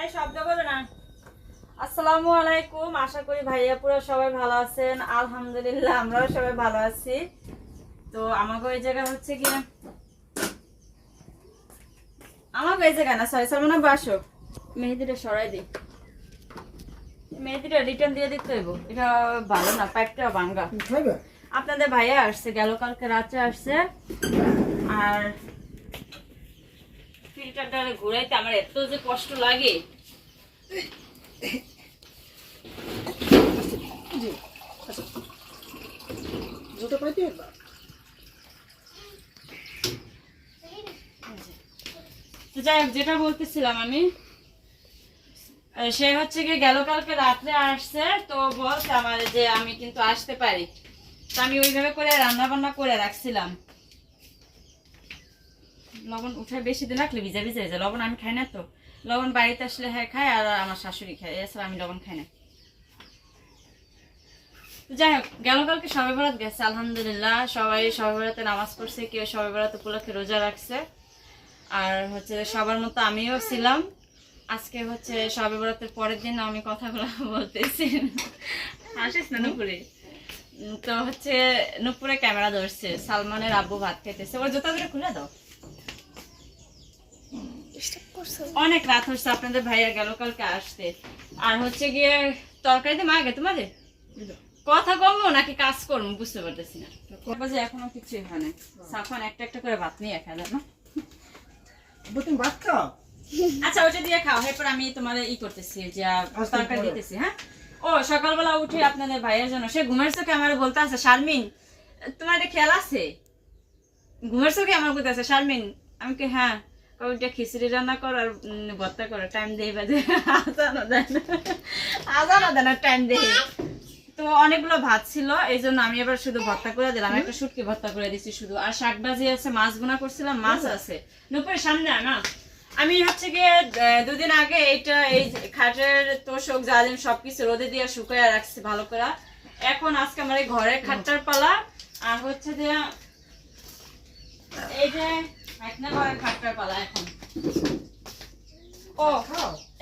এই শব্দ করবে না। আসসালামু আলাইকুম আশা করি ভাইয়া পুরো সবাই ভালো আছেন। আলহামদুলিল্লাহ আমরাও সবাই ভালো আছি। তো আমাকে ওই জায়গা হচ্ছে কি আমাকে এই জায়গা না সরি সালমানা বাসো মেহেদিটা সরাই দিই। মেহেদিটা রিটার্ন দিয়ে দিতে হইব। এটা ভালো না পাইপটা ভাঙ্গা। খাইবে? আপনাদের ভাইয়া আসছে গেল কালকে রাত্রে আসছে। আর ফিল্টারটা ঘুরাইতে আমার এত যে কষ্ট লাগে। আচ্ছা। জুতো পাইতে না তো যাই হোক যেটা বলতেছিলাম আমি সে হচ্ছে গিয়ে গেল কালকে রাত্রে আসছে তো বলছে আমার যে আমি কিন্তু আসতে পারি। তো আমি ওইভাবে করে রান্না বান্না করে রাখছিলাম। লবণ উঠে বেশি দিন রাখলে ভিজা ভিজা হয়ে যায়। লবণ আমি খাই না তো। লবণ বাড়িতে আসলে হ্যাঁ খায় আর আমার শাশুড়ি খায়। এছাড়া আমি লবণ খাই না। যাই হোক গেল কালকে সবাই বরাত গেছে আলহামদুলিল্লাহ। সবাই সবাই বরাতে নামাজ পড়ছে কেউ সবাই বরাত উপলক্ষে রোজা রাখছে। আর হচ্ছে সবার মতো আমিও ছিলাম। আজকে হচ্ছে সবে বরাতের পরের দিন আমি কথাগুলো বলতেছি। হাসিস না নুপুরে? তো হচ্ছে নুপুরে ক্যামেরা ধরছে সালমানের আব্বু ভাত খেতেছে ওর জুতা ধরে খুলে দাও। অনেক রাত হচ্ছে আপনাদের ভাইয়া গেল কালকে আসতে। আর হচ্ছে গিয়ে তরকারিতে মা গে তোমাদের? কথা কমো নাকি কাজ করব বুঝতে পারতেছি না। এখনও কিছুই হয় না সাফান একটা একটা করে ভাত নিয়ে খেলে তুমি ভাত খাও? আচ্ছা ওটা দিয়ে খাও। এরপর আমি তোমার ই করতেছি যে তরকারি দিতেছি হ্যাঁ? ও সকালবেলা উঠে আপনাদের ভাইয়ের জন্য সে ঘুমের চোখে আমার বলতে আছে শারমিন তোমার এটা খেয়াল আছে? ঘুমের চোখে আমার বলতে আছে শারমিন আমি কি হ্যাঁ। ওইটা খিচুড়ি রান্না কর আর ভর্তা করো টাইম দেই বাজে। আজানো দেন আজানো দেন টাইম দেই। তো অনেকগুলো ভাত ছিল এই জন্য আমি এবার শুধু ভর্তা করে দিলাম। একটা শুটকি ভর্তা করে দিচ্ছি শুধু। আর শাক ভাজি আছে মাছ বোনা করছিলাম মাছ আছে। নুপুরের সামনে না আমি হচ্ছে গিয়ে দুদিন আগে এইটা এই খাটের তোষক জালিম সবকিছু রোদে দিয়ে শুকায় রাখছি ভালো করে। এখন আজকে আমার এই ঘরের খাটটার পালা। আর হচ্ছে যে এই যে একটা ঘরের খাটটার পালা এখন। ও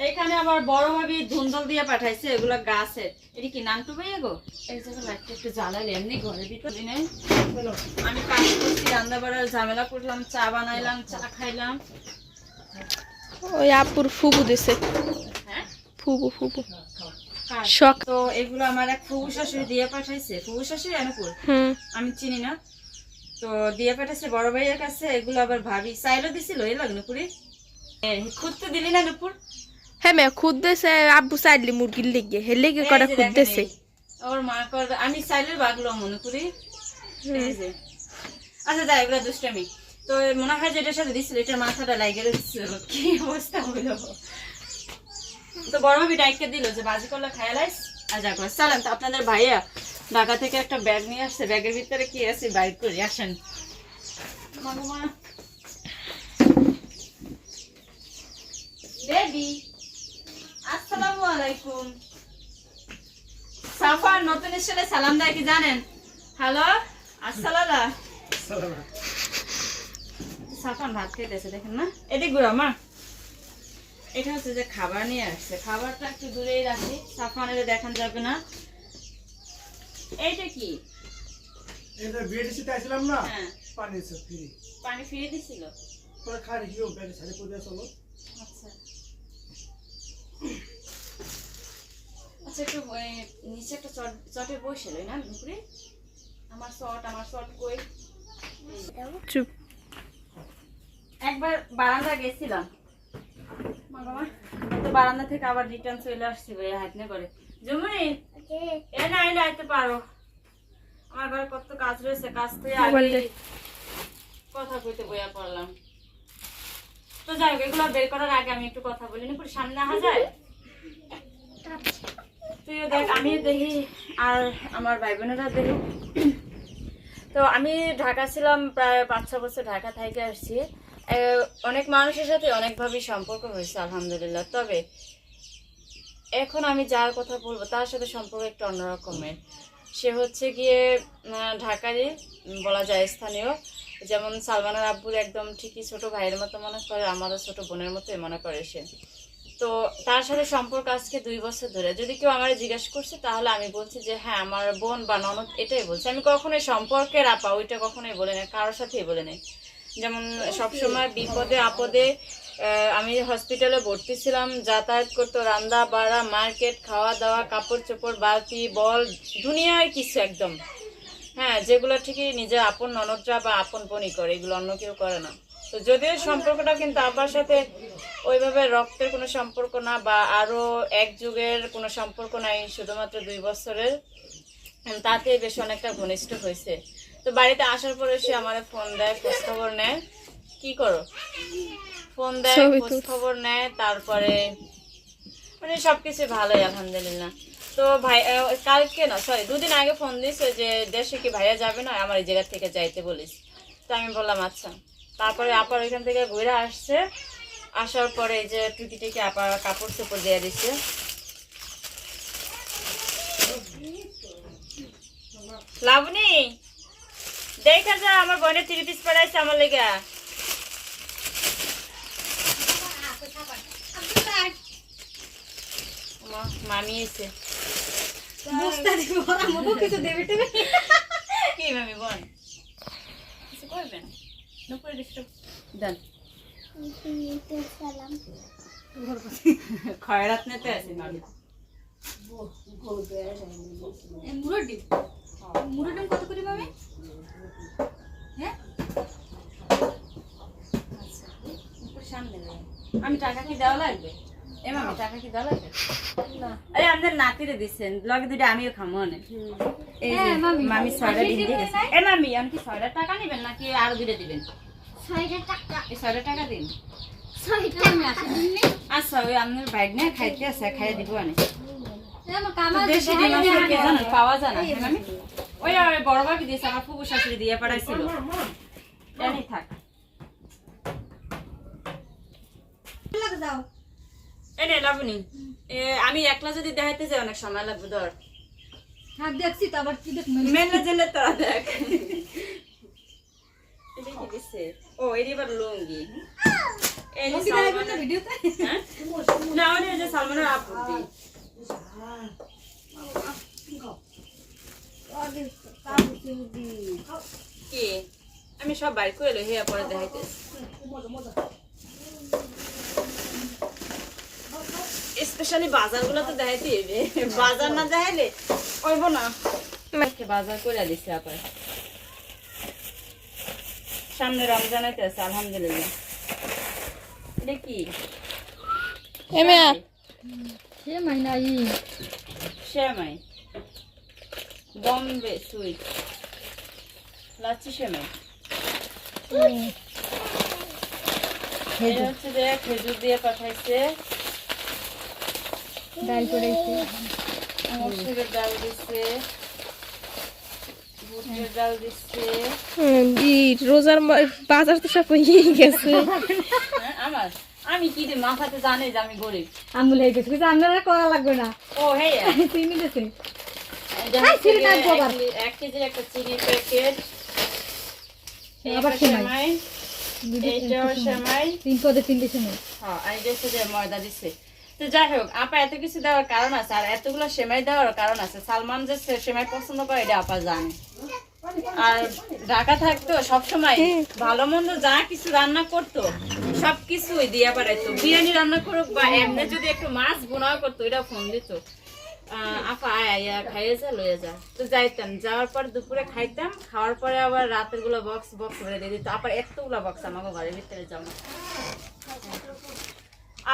এখানে আবার বড় ভাবি ধুন্দল দিয়ে পাঠাইছে এগুলো গাছের এটি কি নাম টুবে গো এই যে লাইটটা একটু জ্বালালে এমনি ঘরের ভিতরে আমি কাজ করছি রান্না বাড়ার ঝামেলা করলাম চা বানাইলাম চা খাইলাম। ওই আপুর ফুবু দিছে। হ্যাঁ? ফুবু ফুবু। শখ। তো এগুলো আমার এক ফুবু শাশুড়ি দিয়ে পাঠাইছে। ফুবু শাশুড়ি অনুপুর আমি চিনি না। তো দিয়ে পাঠাইছে বড় ভাইয়ের কাছে এগুলো আবার ভাবি। চাইলো দিছিল এই লাগ নুপুরি খুদ তো দিলি না নুপুর? হ্যাঁ মে খুদ দেছে আব্বু চাইলি মুরগির লেগে। হে লেগে এই করা যে খুদ দেখেন ওর মা কর আমি চাইলের বাগলো মনে করি। আচ্ছা যাই এগুলো দুষ্টামি। তো মনে হয় যে এটার সাথে দিছিল এটার মাথাটা লাগে দিচ্ছিল কি অবস্থা হইল তো বড় ভাবি ডাইকে দিল যে বাজি করলে খায়ালাইস আর যা করে চালান তো আপনাদের ভাইয়া ঢাকা থেকে একটা ব্যাগ নিয়ে আসছে, ব্যাগের ভিতরে কি আছে? বাইর করি, আসেন। হ্যালো সাফান ভাত খেতেছে, দেখেন না। মা। এটা হচ্ছে যে খাবার নিয়ে আসছে। খাবারটা একটু দূরেই রাখি। সাফানের দেখান যাবে না। এইটা কি? এটা বিএডিসিতে আসলাম না হ্যাঁ। পানি সব ফ্রি। পানি ফিরে দিছিল? পরে খাই রেখেও ব্যাগে সাড়ে পড়ে চলো। আচ্ছা। আচ্ছা একটু ওই নিচে একটা চট চটে বসে লই না দুপুরে। আমার চট আমার চট কই? চুপ। একবার বারান্দা গেছিলাম। মা বাবা, তো বারান্দা থেকে আবার রিটার্ন চলে আসছি ভাই হাঁটনে করে। জমুনি এ না আইলে আইতে পারো। আমার ঘরে কত কাজ রয়েছে কাজ থেকে আগে কথা কইতে বইয়া পড়লাম। তো যাই হোক এগুলো বের করার আগে আমি একটু কথা বলি না সামনে আসা যায়? তুইও দেখ আমিও দেখি আর আমার ভাই বোনেরা তো আমি ঢাকা ছিলাম প্রায় পাঁচ ছ বছর ঢাকা থেকে আসছি। অনেক মানুষের সাথে অনেকভাবেই সম্পর্ক হয়েছে আলহামদুলিল্লাহ। তবে এখন আমি যার কথা বলব তার সাথে সম্পর্ক একটু অন্যরকমের। সে হচ্ছে গিয়ে ঢাকারই বলা যায় স্থানীয়। যেমন সালমানের আব্বুর একদম ঠিকই ছোট ভাইয়ের মতো মনে করে আমারও ছোট বোনের মতোই মনে করে সে। তো তার সাথে সম্পর্ক আজকে দুই বছর ধরে। যদি কেউ আমার জিজ্ঞাসা করছে তাহলে আমি বলছি যে হ্যাঁ আমার বোন বা ননদ এটাই বলছে। আমি কখনোই সম্পর্কের আপা ওইটা কখনোই বলে না কারোর সাথেই বলে নেই। যেমন সবসময় বিপদে আপদে আমি হসপিটালে ভর্তি ছিলাম, যাতায়াত করতো, রান্না বাড়া মার্কেট খাওয়া দাওয়া কাপড় চোপড় বালতি, বল, দুনিয়ায় কিছু একদম। হ্যাঁ যেগুলো ঠিকই নিজের আপন ননদরা বা আপন বোনই করে, এগুলো অন্য কেউ করে না। তো যদিও সম্পর্কটা কিন্তু আব্বার সাথে ওইভাবে রক্তের কোনো সম্পর্ক না বা আরও এক যুগের কোনো সম্পর্ক নাই, শুধুমাত্র দুই বছরের। তাতে বেশ অনেকটা ঘনিষ্ঠ হয়েছে। তো বাড়িতে আসার পরে সে আমার ফোন দেয় খোঁজ খবর নেয়। কি করো? ফোন দেয় খোঁজ খবর নেয় তারপরে মানে সবকিছু ভালোই আলহামদুলিল্লাহ। তো ভাই কালকে না সরি দুদিন আগে ফোন দিছে যে দেশে কি ভাইয়া যাবে না? আমার এই জায়গা থেকে যাইতে বলিস। তো আমি বললাম আচ্ছা। তারপরে আপার ওইখান থেকে ঘুরে আসছে। আসার পরে এই যে টুকি টুকি আপার কাপড় চোপড় দিয়ে দিচ্ছে লাবণী দেখা যা আমার বোনের থ্রি পিস পড়াইছে আমার লেগা। ওমা, মামি এসে কি মামি বোন কিছু করবেন দুপুরে ডিস্টার্ব দেন। খয়রাত নিতে আছে মামি। কত করে হ্যাঁ? আচ্ছা। আমি টাকা কি দেওয়া লাগবে? এ মামি টাকা কি দেওয়া লাগবে? আরে আমাদের নাতিরে দিচ্ছেন লগে দুটো আমিও খামো অনেক। এই হ্যাঁ, মামি। মামি ছয়টা দিন দিয়ে দিবেন গেছে না? এ মামি আমি কি ছয়টা টাকা নেবেন নাকি আরও দুটো দিবেন? ছয়টা টাকা। এই ছয়টা টাকা দিন। ছয়টা আমি আসে দিননি আচ্ছা ওই আপনার বাইক নিয়ে খাইতে আছে খাইয়ে দিব দেশি আসলে কে জানেন পাওয়া যায় না হ্যাঁ মামি? ওই ওই বড় ভাবি দিয়েছে আমার ফুবু শাশুড়ি দিয়ে পাঠাইছিল। জানি থাক। যাও এই নে লাবণী। এ, আমি একলা যদি দেখাইতে যাই অনেক সময় লাগবে ধর। হ্যাঁ দেখছি তো আবার কি দেখ মেলে জেলে তোরা দেখ? ও এর এবার লুঙ্গি। হ্যাঁ? না ওটা যে সালমানের আপুটি কি? আমি সব বাইর করে এলো হেয়া পরে দেখাইতেছি স্পেশালি বাজারগুলো তো দেখাইতে হবে বাজার না দেখাইলে ওইব না। আজকে বাজার করে দিছে আপায় সামনে রমজান আছে আলহামদুলিল্লাহ। এটা কি? এমিয়া সে মাইনা ই শ্যামাই বম্বে সুইট। লাচ্ছি শ্যামাই এটা হচ্ছে যে খেজুর দিয়ে পাঠাইছে। ডাল মসুরের ডাল রোজার বাজার তো সব হয়ে গেছে। হ্যাঁ, আমার। আমি কি মাথাতে জানে যে আমি গরিব। আমুল হয়ে গেছে কিন্তু আপনারা করা লাগবে না। ও হ্যাঁ তুই মিলেছে। এক কেজির একটা প্যাকেট। আবার। এইটাও তিন পদে হ্যাঁ আর যে ময়দা দিচ্ছে তো যাই হোক আপা এত কিছু দেওয়ার কারণ আছে আর এতগুলো সেমাই দেওয়ার কারণ আছে। সালমান যে সেমাই পছন্দ করে এটা আপা জানে। আর ঢাকা থাকতো সবসময় ভালো মন্দ যা কিছু রান্না করতো সব কিছুই দিয়া পারাইতো বিরিয়ানি রান্না করুক বা এমনি যদি একটু মাছ বোনাও করতো এটা ফোন দিত। আপা আয় খাইয়ে যা লয়ে যা। তো যাইতাম যাওয়ার পর দুপুরে খাইতাম খাওয়ার পরে আবার রাতেরগুলো বক্স বক্স করে দিয়ে দিত। আবার এতগুলো বক্স আমাকে ঘরের ভিতরে জমা।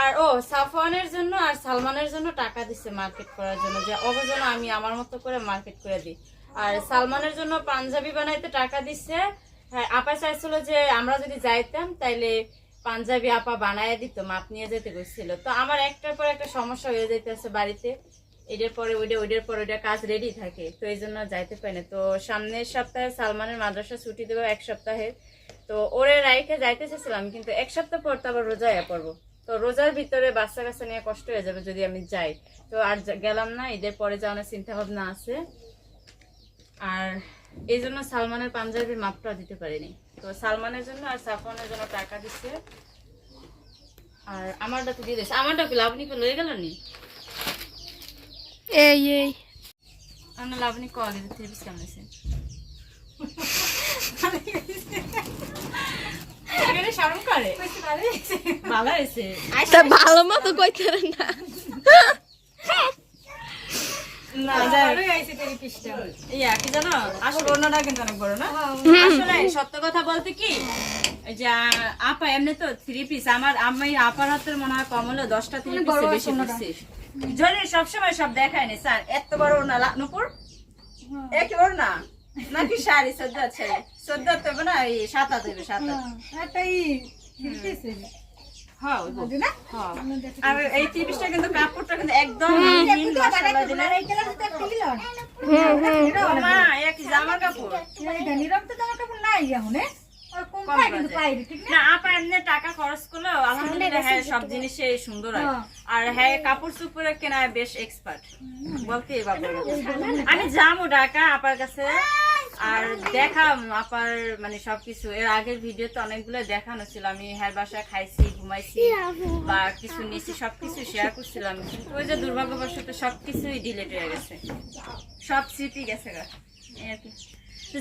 আর, ও, সাফওয়ানের জন্য আর সালমানের জন্য টাকা দিচ্ছে মার্কেট করার জন্য যে জন্য আমি আমার মতো করে মার্কেট করে দিই। আর সালমানের জন্য পাঞ্জাবি বানাইতে টাকা দিচ্ছে হ্যাঁ আপা চাইছিল যে আমরা যদি যাইতাম, তাইলে পাঞ্জাবি আপা বানায় দিত, মাপ নিয়ে যেতে গেছিল। তো আমার একটার পর একটা সমস্যা হয়ে যাইতেছে বাড়িতে। এটার পরে ওইটা, ওইটার পরে ওইটা কাজ রেডি থাকে, তো এই জন্য যাইতে পারি না। তো সামনের সপ্তাহে সালমানের মাদ্রাসা ছুটি দেবো এক সপ্তাহে। তো ওরে রাইখে যাইতে চেয়েছিলাম কিন্তু এক সপ্তাহ পর তো আবার রোজায় পড়ব। তো রোজার ভিতরে বাচ্চা কাচ্চা নিয়ে কষ্ট হয়ে যাবে যদি আমি যাই। তো আর গেলাম না ঈদের পরে যাওয়ার চিন্তা ভাবনা আছে। আর এই জন্য সালমানের পাঞ্জাবির মাপটা দিতে পারিনি। তো সালমানের জন্য আর সাফওয়ানের জন্য টাকা দিচ্ছে। আর আমারটা তো দিয়ে দিয়েছে। আমারটা কি লাবণী কে লয়ে গেল নি? এই এই। আমরা লাবণী ক আগে থ্রি পিস কেমন আছে তা ভালো মতো কইতে না। না যাই হোক। ভালোই আইছে তেরি পিসটা। ইয়া কি জানো? আসলে অন্যটা কিন্তু অনেক বড় না? আসলে সত্য কথা বলতে কি যে আপা এমনি তো থ্রি পিস আমার আমি আপার হাতের মনে হয় কম হলো দশটা থ্রি পিস বেশি সবসময় সব দেখায় নি স্যার এত বড় ওনা নুপুর? এক ওর না। নাকি শাড়ি? সদ্য আছে সদ্য তো না এই সাতা দেবে সাতা। হ্যাঁ বউ। হ্যাঁ। আর এই থ্রি পিসটা কিন্তু কাপড়টা কিন্তু একদম মিহিন মশলা দিলে। এই কালার তো একটা লিলন ও মা এক জামার কাপড়। এটা তো তোমার কাপড় নাই এখন না আপা এমনি টাকা খরচ করলেও আলহামদুলিল্লাহ হ্যাঁ সব জিনিসে সুন্দর হয়। হ্যাঁ। আর হ্যাঁ কাপড় চুপড়ে কেনায় বেশ এক্সপার্ট বলতে আমি যাব ঢাকা আপার কাছে। আর দেখাম আপার মানে সবকিছু। এর আগের ভিডিওতে অনেকগুলো দেখানো ছিল। আমি হ্যাঁ বাসায় খাইছি ঘুমাইছি বা কিছু নিয়েছি সবকিছু শেয়ার করছিলাম। কিন্তু ওই যে দুর্ভাগ্যবশত সবকিছুই ডিলেট হয়ে গেছে। সব স্মৃতি গেছে গা। তো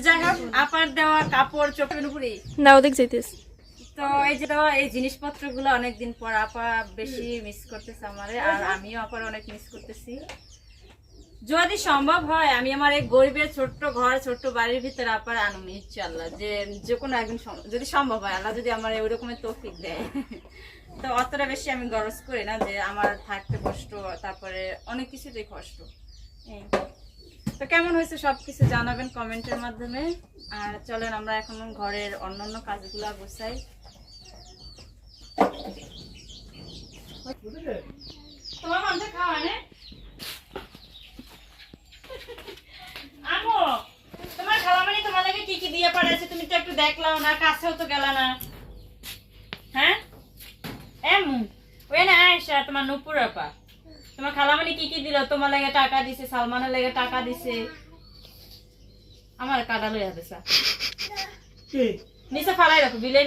যাই হোক আপার দেওয়া কাপড় চোখের উপরেই না ওদিক যাইতেছ। তো এই যে এই জিনিসপত্র অনেকদিন পর আপা বেশি মিস করতেছে আমারে আর আমিও আপার অনেক মিস করতেছি। যদি সম্ভব হয় আমি আমার এই গরিবের ছোট্ট ঘর ছোট্ট বাড়ির ভিতরে আপার আনুন ইনশাল্লাহ যে যে কোনো একদিন যদি সম্ভব হয় আল্লাহ যদি আমার ওই রকমের তৌফিক দেয়। তো অতটা বেশি আমি গরজ করি না যে আমার থাকতে কষ্ট তারপরে অনেক কিছুতেই কষ্ট। এই। তো কেমন হয়েছে সবকিছু জানাবেন কমেন্টের মাধ্যমে। আর চলেন, আমরা এখন ঘরের অন্যান্য কাজগুলো গোছাই। তোমার আমো তোমার মানে কি কি দিয়ে তুমি তো একটু দেখলাও না, কাছেও তো না। হ্যাঁ? তোমার নুপুর আপা। তোমার খালা মানে কি কি দিল? তোমার লাগে টাকা দিছে সালমানের লাগে টাকা দিছে। আমার কাটা লই হবে স্যার কে? নিচে ফালাই রাখো বিলাই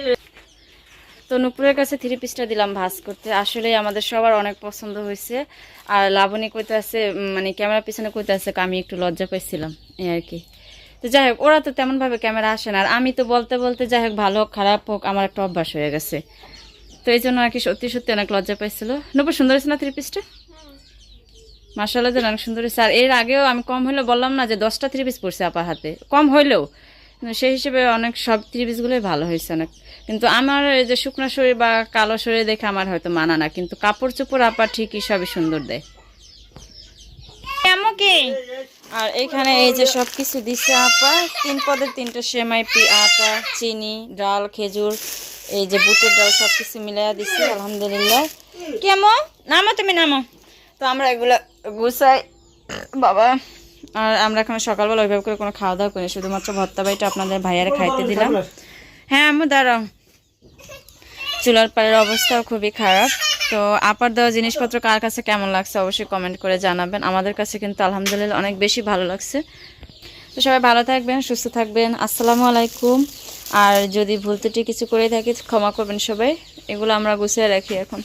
তো নুপুরের কাছে থ্রি পিসটা দিলাম ভাজ করতে। আসলে আমাদের সবার অনেক পছন্দ হয়েছে। আর লাবণী কইতে আছে মানে ক্যামেরা পিছনে কইতে আছে আমি একটু লজ্জা পাইছিলাম এই আর কি। তো যাই হোক ওরা তো তেমনভাবে ক্যামেরা আসে না। আর আমি তো বলতে বলতে যাই হোক ভালো হোক খারাপ হোক আমার একটা অভ্যাস হয়ে গেছে। তো এই জন্য আর কি সত্যি সত্যি অনেক লজ্জা পাইছিল। নুপুর সুন্দর হয়েছে না থ্রি পিসটা মার্শাল্লাহ যেন অনেক সুন্দর। আর এর আগেও আমি কম হইলেও বললাম না যে দশটা থ্রি পিস পড়ছে আপার হাতে। কম হইলেও সেই হিসেবে অনেক সব থ্রি পিসগুলোই ভালো হয়েছে অনেক। কিন্তু আমার এই যে শুকনো শরীর বা কালো শরীর দেখে আমার হয়তো মানা না কিন্তু কাপড় চোপড় আপা ঠিকই সবই সুন্দর দেয়। আর এখানে এই যে সব কিছু দিছে আপা তিন পদের তিনটা সেমাই পি আটা চিনি ডাল খেজুর এই যে বুটের ডাল সব কিছু মিলাইয়া দিছে আলহামদুলিল্লাহ। কেমন? নামো তুমি নামো। তো আমরা এগুলো গুছাই, বাবা, আর আমরা এখন সকালবেলা ওইভাবে করে কোনো খাওয়া দাওয়া করি শুধুমাত্র ভর্তা বাড়িটা আপনাদের ভাইয়ারে খাইতে দিলাম। হ্যাঁ আমি দাঁড়াও। চুলার পাড়ের অবস্থাও খুবই খারাপ। তো আপার দেওয়া জিনিসপত্র কার কাছে কেমন লাগছে অবশ্যই কমেন্ট করে জানাবেন। আমাদের কাছে কিন্তু আলহামদুলিল্লাহ অনেক বেশি ভালো লাগছে। তো সবাই ভালো থাকবেন, সুস্থ থাকবেন। আসসালামু আলাইকুম। আর যদি ভুল কিছু করে থাকি, ক্ষমা করবেন সবাই। এগুলো আমরা গুছিয়ে রাখি এখন।